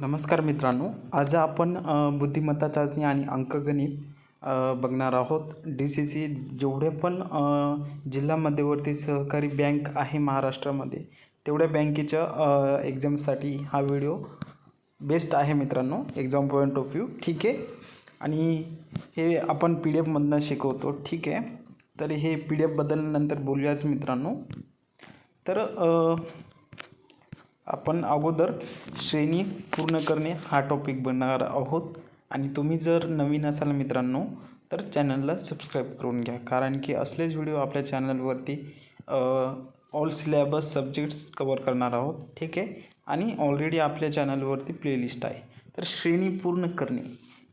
नमस्कार मित्रांनो आज आपण बुद्धिमत्ता चाचणी आणि अंकगणित बघणार आहोत. डी सी सी जेवढे पण जिल्हा मध्यवर्ती सहकारी बँक आहे महाराष्ट्रामध्ये तेवढ्या बँकेच्या एक्झामसाठी हा व्हिडिओ बेस्ट आहे मित्रांनो एक्झाम पॉईंट ऑफ व्ह्यू ठीक आहे? आणि हे आपण पी डी एफमधनं शिकवतो. ठीक आहे? तर हे पी डी एफबद्दल नंतर बोलूयाच मित्रांनो. तर आपण अगोदर श्रेणी पूर्ण करणे हा टॉपिक बनणार आहोत. आणि तुम्ही जर नवीन असाल मित्रांनो तर चॅनलला सबस्क्राईब करून घ्या. कारण की असलेच व्हिडिओ आपल्या चॅनलवरती ऑल सिलेबस सब्जेक्ट्स कवर करणार आहोत. ठीक आहे? आणि ऑलरेडी आपल्या चॅनलवरती प्लेलिस्ट आहे. तर श्रेणी पूर्ण करणे.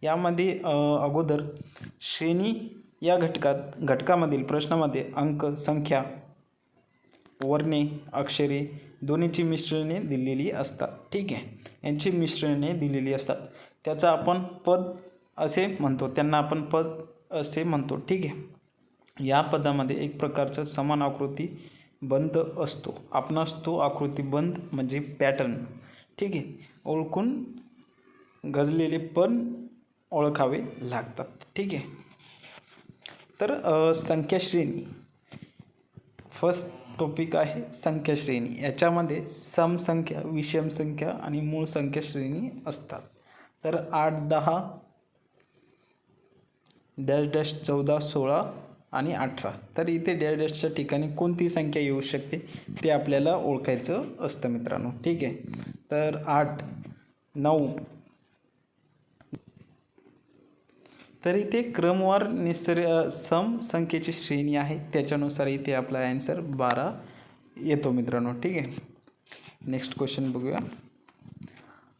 यामध्ये अगोदर श्रेणी या घटकात घटकामधील प्रश्नामध्ये अंक संख्या वर्णे अक्षरे दोन्हीची मिश्रणे दिलेली असतात. ठीक आहे? यांची मिश्रणे दिलेली असतात. त्याचं आपण पद असे म्हणतो. त्यांना आपण पद असे म्हणतो. ठीक आहे? या पदामध्ये एक प्रकारचा समान आकृती बंद असतो. आपणास तो आकृती बंद म्हणजे पॅटर्न. ठीक आहे? ओळखून गजलेले पण ओळखावे लागतात. ठीक आहे? तर संख्याश्रेणी. संख्या श्रेणी फर्स्ट टॉपिक आहे संख्या श्रेणी याच्यामध्ये समसंख्या विषम संख्या आणि मूळ संख्या श्रेणी असतात. तर आठ दहा डॅश डॅश चौदा सोळा आणि अठरा. तर इथे डॅश डॅशच्या ठिकाणी कोणती संख्या येऊ शकते ते आपल्याला ओळखायचं असतं मित्रांनो. ठीक आहे? तर आठ नऊ तर इथे क्रमवार निसर सम संख्येची श्रेणी आहे. त्याच्यानुसार इथे आपला ॲन्सर बारा येतो मित्रांनो. ठीक आहे? नेक्स्ट क्वेश्चन बघूया.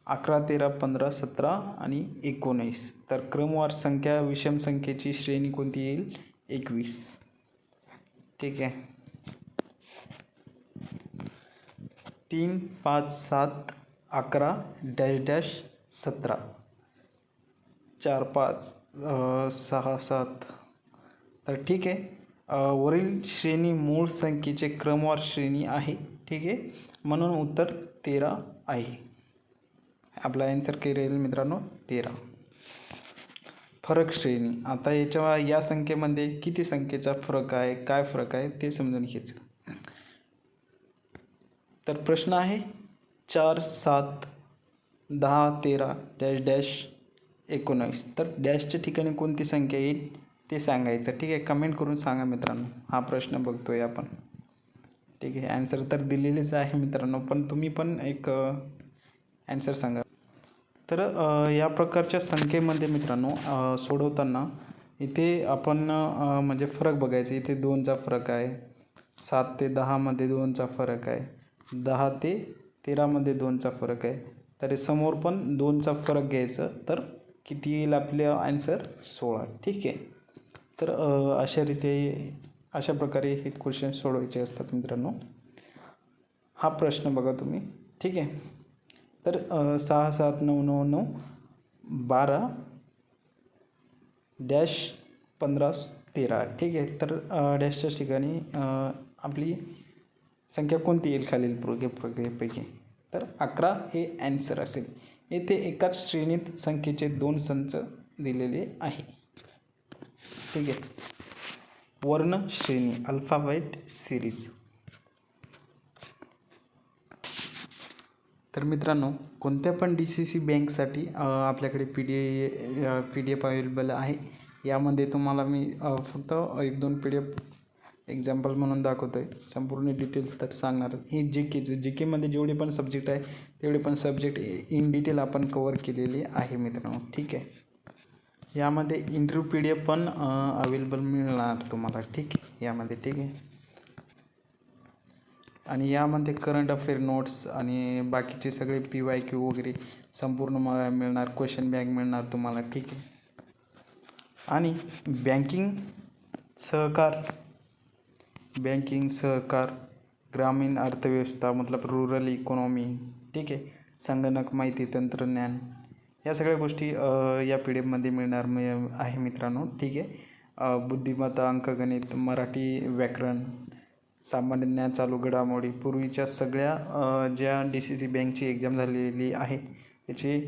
अकरा तेरा पंधरा सतरा आणि एकोणीस. तर क्रमवार संख्या विषम संख्येची श्रेणी कोणती येईल? एकवीस. ठीक आहे? तीन पाच सात अकरा डॅश डॅश सतरा. चार पाच. सहा सात. तर ठीक आहे. वरील श्रेणी मूळ संख्येचे क्रमवार श्रेणी आहे. ठीक आहे. म्हणून उत्तर तेरा आहे. आपला ॲन्सर काय राहील मित्रांनो. तेरा. फरक श्रेणी. आता याच्या या संख्येमध्ये किती संख्येचा फरक आहे? काय फरक आहे? ते समजून घ्यायचं. तर प्रश्न आहे चार सात दहा तेरा डॅश डॅश एकोणावीस. तर डॅशच्या ठिकाणी कोणती संख्या येईल? ते सांगायचं. ठीक आहे कमेंट करून सांगा मित्रांनो. हा प्रश्न बघतो आहे आपण. ठीक आहे ॲन्सर तर दिलेलेच आहे मित्रांनो पण तुम्ही पण एक ॲन्सर सांगा. तर या प्रकारच्या संख्येमध्ये मित्रांनो सोडवताना इथे आपण म्हणजे फरक बघायचं. इथे दोनचा फरक आहे. सात ते दहामध्ये दोनचा फरक आहे. दहा ते तेरामध्ये दोनचा फरक आहे. तरी समोर पण दोनचा फरक घ्यायचं. तर किती येईल आपलं आन्सर सोळा. ठीक आहे. तर अशा रीते अशा प्रकारे हे क्वेश्चन सोडवायचे असतात मित्रांनो. हा प्रश्न बघा तुम्ही. ठीक आहे. तर सहा सात नऊ नऊ नऊ बारा डॅश पंधरा तेरा. ठीक आहे. तर डॅशच्या ठिकाणी आपली संख्या कोणती येईल खालील प्रोगे प्रोगेपैकी? तर अकरा हे ॲन्सर असेल. येथे एकाच श्रेणीत संख्येचे दोन संच दिलेले आहे. ठीक आहे. वर्ण श्रेणी अल्फाबेट सिरीज तर मित्रांनो कोणत्या पण डी सी सी बँकसाठी आपल्याकडे P D P D F available आहे यामध्ये तुम्हाला मी फक्त एक दोन पी डी एफ एक्झाम्पल म्हणून दाखवतो आहे संपूर्ण डिटेल्स तर सांगणार हे जे केचं जे केमध्ये जेवढे पण सब्जेक्ट आहे तेवढे पण सब्जेक्ट इन डिटेल आपण कवर केलेले आहे मित्रांनो. ठीक आहे? यामध्ये इंटरव्ह्यू पी डी एफ पण अवेलेबल मिळणार तुम्हाला. ठीक आहे? यामध्ये ठीक आहे? आणि यामध्ये करंट अफेअर नोट्स आणि बाकीचे सगळे पी वाय क्यू वगैरे संपूर्ण मला मिळणार. क्वेश्चन बँक मिळणार तुम्हाला. ठीक आहे? आणि बँकिंग सहकार बँकिंग सहकार ग्रामीण अर्थव्यवस्था मतलब रुरल इकॉनॉमी ठीक आहे? संगणक माहिती तंत्रज्ञान या सगळ्या गोष्टी या पी डी एफमध्ये मिळणार मी- आहे मित्रांनो ठीक आहे? बुद्धिमत्ता अंकगणित मराठी व्याकरण सामान्य ज्ञान चालू घडामोडी पूर्वीच्या सगळ्या ज्या डी सी सी बँकची एक्झाम झालेली आहे त्याची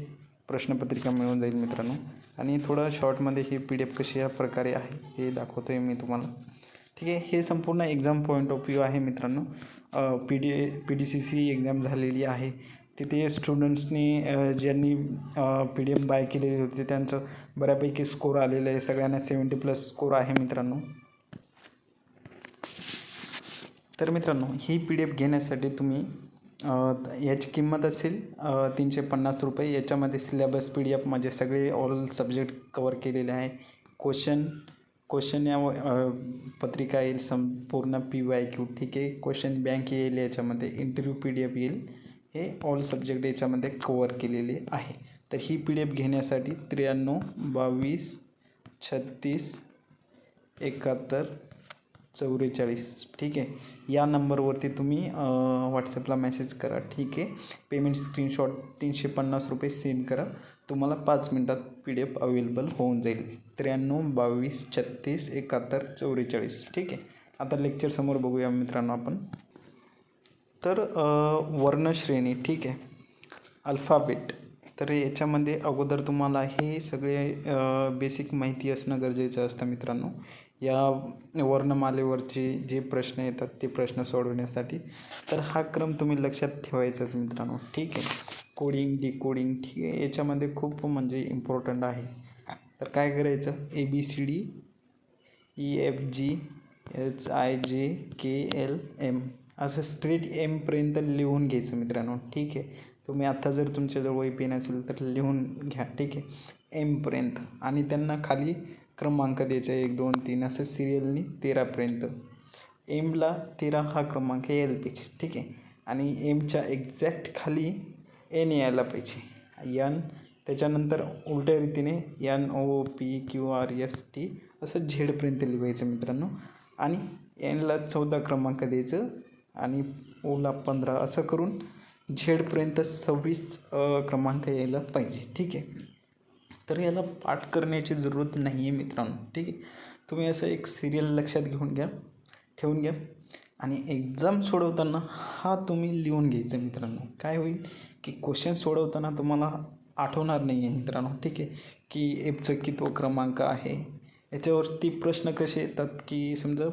प्रश्नपत्रिका मिळून जाईल मित्रांनो. आणि थोडं शॉर्टमध्ये ही पी डी एफ कशी या प्रकारे आहे हे दाखवतो आहे मी तुम्हाला. ठीक आहे हे संपूर्ण एक्झाम पॉईंट ऑफ व्ह्यू आहे मित्रांनो. P D P D C C exam झालेली आहे. तिथे स्टुडंट्सनी ज्यांनी पी डी एफ बाय केलेली होती त्यांचं बऱ्यापैकी स्कोर आलेलं आहे. सगळ्यांना सेवन्टी प्लस स्कोर आहे मित्रांनो. तर मित्रांनो ही पी डी एफ घेण्यासाठी तुम्ही याची किंमत असेल तीनशे पन्नास रुपये. याच्यामध्ये सिलेबस पी डी एफ म्हणजे सगळे ऑल सब्जेक्ट कवर केलेले आहे. क्वेश्चन क्वेश्चन या पत्रिका येईल संपूर्ण पी वाय क्यू ठीक आहे? क्वेश्चन बँक येईल याच्यामध्ये इंटरव्ह्यू पी डी एफ येईल. हे ऑल सब्जेक्ट याच्यामध्ये कवर केलेले आहे. तर ही पी डी एफ घेण्यासाठी त्र्याण्णव बावीस छत्तीस एकाहत्तर चौवेचाळीस ठीक आहे? या नंबरवरती तुम्ही व्हॉट्सअपला मेसेज करा ठीक आहे? पेमेंट स्क्रीनशॉट तीनशे पन्नास रुपये सेंड करा. तुम्हाला पाच मिनटात पी डी एफ अवेलेबल होऊन जाईल. त्र्याण्णव बावीस छत्तीस एकाहत्तर चौवेचाळीस. ठीक आहे. आता लेक्चर समोर बघूया मित्रांनो आपण. तर वर्णश्रेणी ठीक आहे. अल्फाबेट तर याच्यामध्ये अगोदर तुम्हाला हे सगळे बेसिक माहिती असणं गरजेचं असतं मित्रांनो. या वर्णमालेवरचे जे प्रश्न येतात ते प्रश्न सोडवण्यासाठी. तर हा क्रम तुम्ही लक्षात ठेवायचाच मित्रांनो. ठीक आहे. कोडिंग डिकोडिंग ठीक आहे. याच्यामध्ये खूप म्हणजे इम्पॉर्टंट आहे. तर काय करायचं? A B C D E F G H I J K L M असं स्ट्रेट एमपर्यंत लिहून घ्यायचं मित्रांनो. ठीक आहे? तुम्ही आत्ता जर तुमच्याजवळ वही पेन असेल तर लिहून घ्या. ठीक आहे? एमपर्यंत आणि त्यांना खाली क्रमांक द्यायचा एक दोन तीन. असं सिरियलनी तेरापर्यंत एमला तेरा हा क्रमांक यायला पाहिजे ठीक आहे? आणि एमच्या एक्झॅक्ट खाली एन यायला पाहिजे. यन त्याच्यानंतर उलट्या रीतीने N O P Q R S T असं झेडपर्यंत लिहायचं मित्रांनो. आणि एनला चौदा क्रमांक द्यायचं आणि ओला पंधरा असं करून झेडपर्यंत सव्वीस क्रमांक यायला पाहिजे. ठीक आहे? तर याला पाठ करण्याची जरूरत नाही आहे मित्रांनो. ठीक आहे? तुम्ही असं एक सिरियल लक्षात घेऊन घ्या ठेवून घ्या. आणि एक्झाम सोडवताना हा तुम्ही लिहून घ्यायचं मित्रांनो. काय होईल? की क्वेश्चन सोडवताना तुम्हाला आठवणार नाही आहे मित्रांनो. ठीक आहे. की एपचं कितवं क्रमांक आहे? याच्यावरती प्रश्न कसे येतात की समजा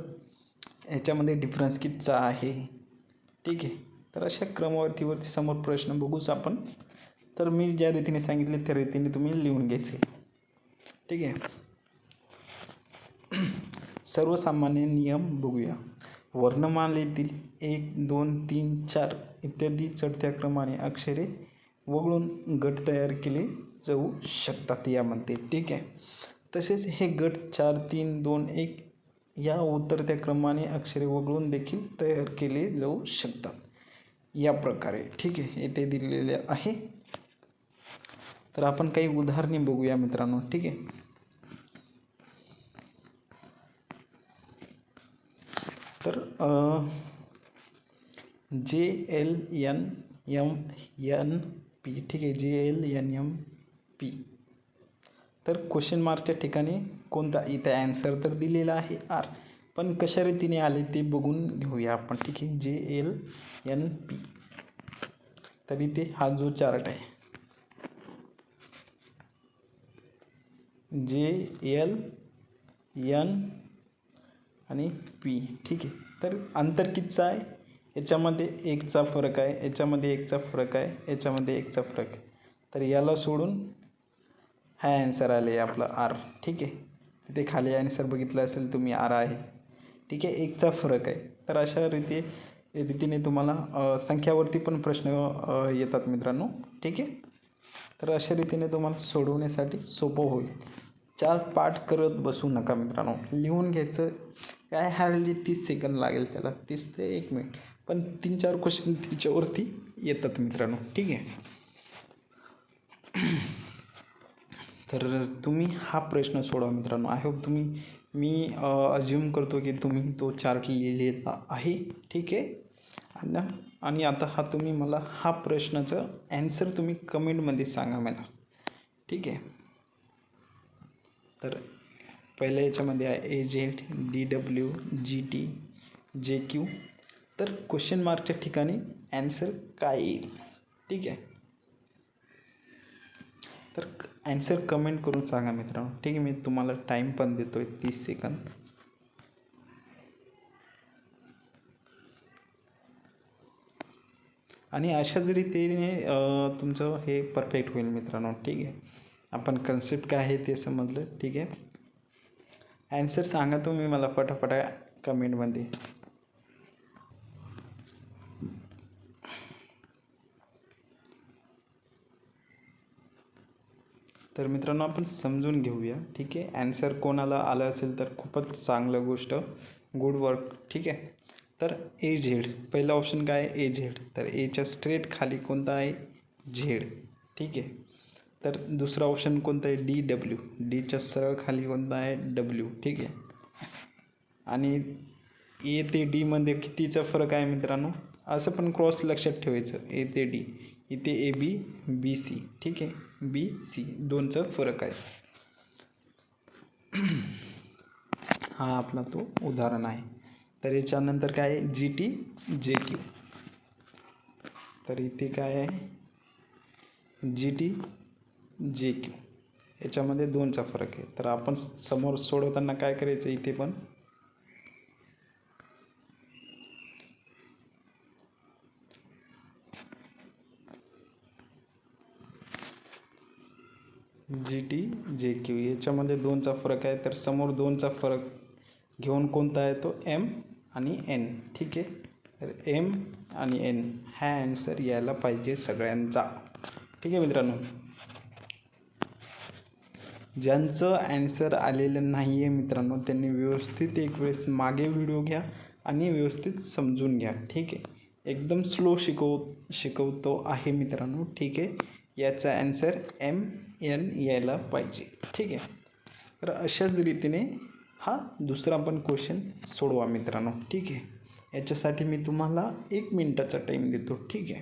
याच्यामध्ये डिफरन्स कितचा आहे? ठीक आहे. तर अशा क्रमवारीवरती समोर प्रश्न बघूच आपण. तर मी ज्या रीतीने सांगितले त्या रीतीने तुम्ही लिहून घ्यायचे. ठीक आहे. सर्वसामान्य नियम बघूया. वर्णमालेतील एक दोन तीन चार इत्यादी चढत्या क्रमाने अक्षरे वगळून गट तयार केले जाऊ शकतात यामध्ये ठीक आहे. तसेच हे गट चार तीन दोन एक या उतरत्या क्रमाने अक्षरे वगळून देखील तयार केले जाऊ शकतात. या प्रकारे. ठीक आहे. येथे दिलेले आहे. तर आपण काही उदाहरणे बघूया मित्रांनो. ठीक आहे. तर J L N M N P. ठीक आहे J L N M P. तर क्वेश्चन मार्कच्या ठिकाणी कोणता इथे ॲन्सर तर दिलेला आहे आर पण कशा रीतीने आले ते बघून घेऊया आपण ठीक आहे? J L N P. तर इथे हा जो चार्ट आहे. जे एल एन आणि पी. ठीक आहे? तर अंतर कितचं आहे? याच्यामध्ये एकचा फरक आहे याच्यामध्ये एकचा फरक आहे याच्यामध्ये एकचा फरक आहे. तर याला सोडून हा ॲन्सर आले आपलं आर ठीक आहे? तिथे खाली ॲन्सर बघितलं असेल तुम्ही आर आहे. ठीक आहे? एकचा फरक आहे. तर अशा रीती रीतीने तुम्हाला संख्यावरती पण प्रश्न येतात मित्रांनो. ठीक आहे? तर अशा रीतीने तुम्हाला सोडवण्यासाठी सोपं होईल. चार पाठ करत बसू नका मित्रांनो. लिहून घ्यायचं. काय हार्डली तीस सेकंद लागेल त्याला? तीस ते एक मिनिट पण तीन चार क्वेश्चन तिच्यावरती येतात मित्रांनो. ठीक आहे? तर तुम्ही हा प्रश्न सोडवा मित्रांनो. आय होप तुम्ही मी अज्युम करतो की तुम्ही तो चार्ट लिहिलेला आहे. ठीक आहे? आणि आणि आता हा तुम्ही मला हा प्रश्नाचं ॲन्सर तुम्ही कमेंटमध्ये सांगा मला. ठीक आहे? तर पहिल्या याच्यामध्ये आहे A Z D W G T J Q तर क्वेश्चन मार्कच्या ठिकाणी ॲन्सर काय येईल? ठीक आहे. तर ॲन्सर कमेंट करून सांगा मित्रांनो. ठीक आहे मी तुम्हाला टाईम पण देतो आहे तीस सेकंद आणि अशाच रीतीने तुमचं हे परफेक्ट होईल मित्रांनो. ठीक आहे. आपण कन्सेप्ट काय आहे ते समजलं. ठीक आहे. ॲन्सर सांगा तुम्ही मला फटाफटा कमेंटमध्ये तर मित्रांनो आपण समजून घेऊया ठीक आहे? ॲन्सर कोणाला आलं असेल तर खूपच चांगलं गोष्ट. गुड वर्क ठीक आहे? तर ए झेड पहिला ऑप्शन काय आहे? ए झेड तर एच्या स्ट्रेट खाली कोणता आहे? झेड ठीक आहे? तर दुसरा ऑप्शन कोणता आहे? डी डब्ल्यू डीच्या सरळ खाली कोणता आहे? डब्ल्यू ठीक आहे? आणि ए ते डीमध्ये कितीचा फरक आहे मित्रांनो? असं पण क्रॉस लक्षात ठेवायचं. ए ते डी इथे ए बी बी सी. ठीक आहे? B C. दोनचं फरक आहे. हा आपला तो उदाहरण आहे. तर याच्यानंतर काय आहे? जी टी जे क्यू तर इथे काय आहे? जी टी जे क्यू याच्यामध्ये दोनचा फरक आहे. तर आपण समोर सोडवताना काय करायचं? इथे पण जी टी जे क्यू याच्यामध्ये दोनचा फरक आहे तर समोर दोनचा फरक घेऊन कोणता आहे तो? एम आणि एन ठीक आहे? तर एम आणि एन हा ॲन्सर यायला पाहिजे सगळ्यांचा. ठीक आहे मित्रांनो? ज्यांचं ॲन्सर आलेलं नाही आहे मित्रांनो त्यांनी व्यवस्थित एक वेळेस मागे व्हिडिओ घ्या आणि व्यवस्थित समजून घ्या. ठीक आहे? एकदम स्लो शिकव शिकवतो आहे मित्रांनो. ठीक आहे? याचा ॲन्सर एम एन यायला पाहिजे. ठीक आहे? तर अशाच रीतीने हा दुसरा पण क्वेश्चन सोडवा मित्रांनो. ठीक आहे? याच्यासाठी मी तुम्हाला एक मिनटाचा टाईम देतो. ठीक आहे?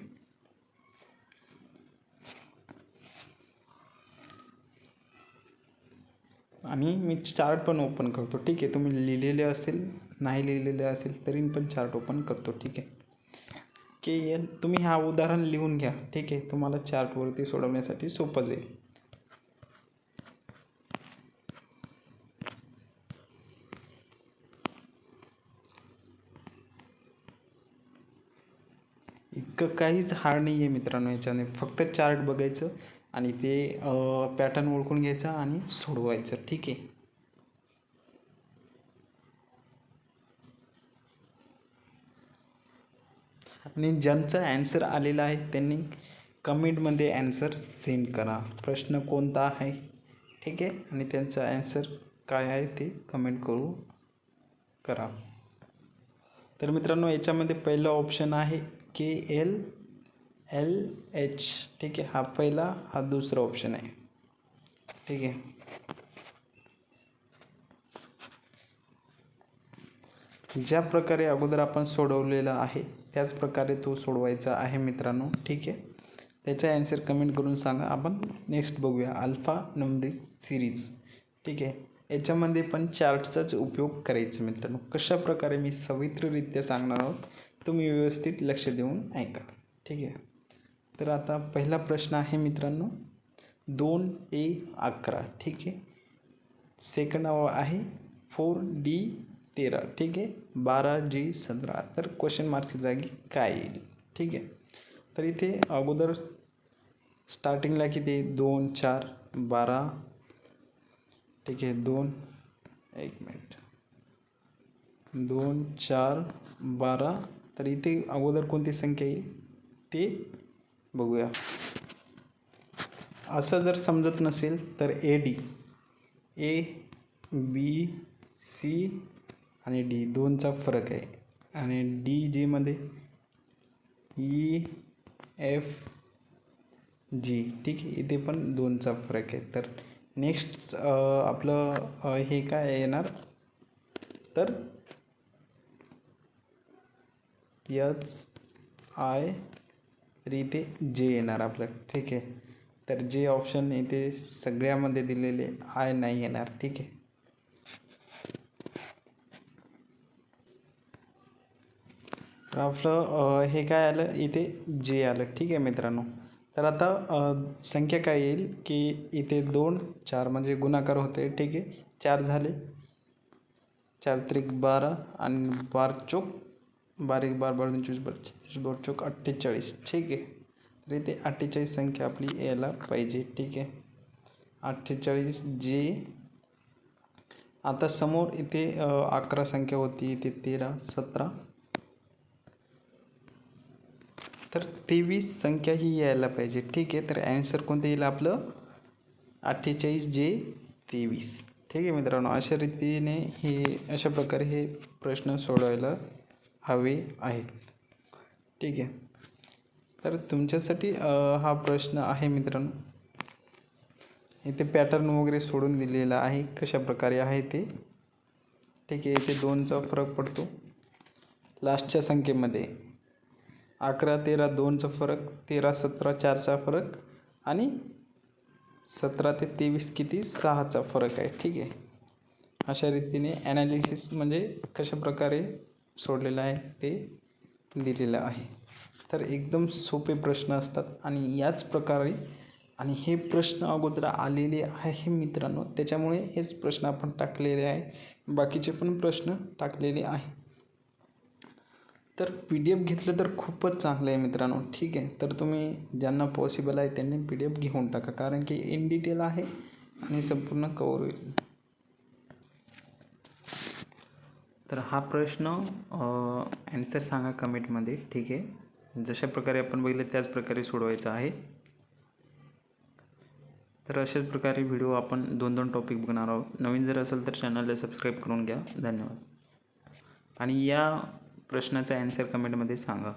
आणि मी चार्ट पण ओपन करतो. ठीक आहे? तुम्ही लिहिलेले असेल नाही लिहिलेले असेल तरी पण चार्ट ओपन करतो. ठीक आहे? के एल तुम्ही हा उदाहरण लिहून घ्या. ठीक आहे? तुम्हाला चार्टवरती सोडवण्यासाठी सोपं जाईल. क काहीच हार्ड नाही आहे मित्रांनो याच्याने. फक्त चार्ट बघायचं आणि ते पॅटर्न ओळखून घ्यायचा आणि सोडवायचं. ठीक आहे? आणि ज्यांचा ॲन्सर आलेला आहे त्यांनी कमेंटमध्ये ॲन्सर सेंड करा. प्रश्न कोणता आहे? ठीक आहे? आणि त्यांचा ॲन्सर काय आहे ते कमेंट करू करा. तर मित्रांनो याच्यामध्ये पहिला ऑप्शन आहे के एल एल एच. ठीक आहे हा पहिला हा दुसरा ऑप्शन आहे. ठीक आहे. ज्या प्रकारे अगोदर आपण सोडवलेला आहे त्याच प्रकारे तो सोडवायचा आहे मित्रांनो. ठीक आहे. त्याचा ॲन्सर कमेंट करून सांगा. आपण नेक्स्ट बघूया. अल्फा नंबरिक सिरीज ठीक आहे. याच्यामध्ये पण चार्टचाच उपयोग करायचा मित्रांनो. कशाप्रकारे मी सवित्ररित्या सांगणार आहोत? तुम्ही व्यवस्थित लक्ष देऊन ऐका. ठीक आहे? तर आता पहिला प्रश्न आहे मित्रांनो. दोन ए अकरा. ठीक आहे? सेकंड आहे फोर डी तेरा. ठीक आहे? बारा जी सतरा. तर क्वेश्चन मार्कच्या जागी काय येईल? ठीक आहे? तर इथे अगोदर स्टार्टिंगला किती? दोन चार बारा. ठीक आहे? दोन एक मिनिट दोन चार बारा. तर इथे अगोदर कोणती संख्या येईल? ते बघूया. असं जर समजत नसेल तर A D A B C आणि डी दोनचा फरक आहे. आणि डी जीमध्ये ई e, एफ जी ठीक आहे? इथे पण दोनचा फरक आहे. तर नेक्स्ट आपलं हे काय येणार? तर यच आय तर इथे जे येणार आपलं. ठीक आहे? तर जे ऑप्शन इथे सगळ्यामध्ये दिलेले आय नाही येणार. ठीक आहे? तर आपलं हे काय आलं? इथे जे आलं. ठीक आहे मित्रांनो? तर आता संख्या काय येईल? की इथे दोन चार म्हणजे गुणाकार होते ठीक आहे? चार झाले. चार त्रिक बारा आणि बार चौक. बारीक बार बार दोन चोवीस बार छत्तीस चौक अठ्ठेचाळीस. ठीक आहे. तर इथे अठ्ठेचाळीस संख्या आपली यायला पाहिजे. ठीक आहे. अठ्ठेचाळीस जे आता समोर इथे अकरा संख्या होती. इथे तेरा सतरा. तर तेवीस संख्या ही यायला पाहिजे. ठीक आहे. तर ॲन्सर कोणतं येईल आपलं? अठ्ठेचाळीस जे तेवीस. ठीक आहे मित्रांनो. अशा रीतीने हे अशा प्रकारे हे प्रश्न सोडवायला हवे आहेत. ठीक आहे. तर तुमच्यासाठी हा प्रश्न आहे मित्रांनो. इथे पॅटर्न वगैरे सोडून दिलेला आहे. कशा प्रकारे आहे ते. ठीक आहे इथे दोनचा फरक पडतो. लास्टच्या संख्येमध्ये अकरा तेरा दोनचा फरक तेरा सतरा चारचा फरक आणि सतरा ते तेवीस किती? सहाचा फरक आहे. ठीक आहे. अशा रीतीने ॲनालिसिस म्हणजे कशा प्रकारे सोडलेलं आहे ते दिलेलं आहे. तर एकदम सोपे प्रश्न असतात आणि याच प्रकारे आणि हे प्रश्न अगोदर आलेले आहे मित्रांनो त्याच्यामुळे हेच प्रश्न आपण टाकलेले आहे. बाकीचे पण प्रश्न टाकलेले आहे. तर पी डी एफ घेतलं तर खूपच चांगलं आहे मित्रांनो ठीक आहे. तर तुम्ही ज्यांना पॉसिबल आहे त्यांनी पी डी एफ घेऊन टाका कारण की इन डिटेल आहे आणि संपूर्ण कवर होईल. तर हा प्रश्न ॲन्सर सांगा कमेंटमध्ये ठीक आहे? जशा प्रकारे आपण बघितलं त्याच प्रकारे सोडवायचं आहे. तर अशाच प्रकारे व्हिडिओ आपण दोन दोन टॉपिक बघणार आहोत. नवीन जर असेल तर चॅनलला सबस्क्राईब करून घ्या. धन्यवाद. आणि या प्रश्नाचा ॲन्सर कमेंटमध्ये सांगा.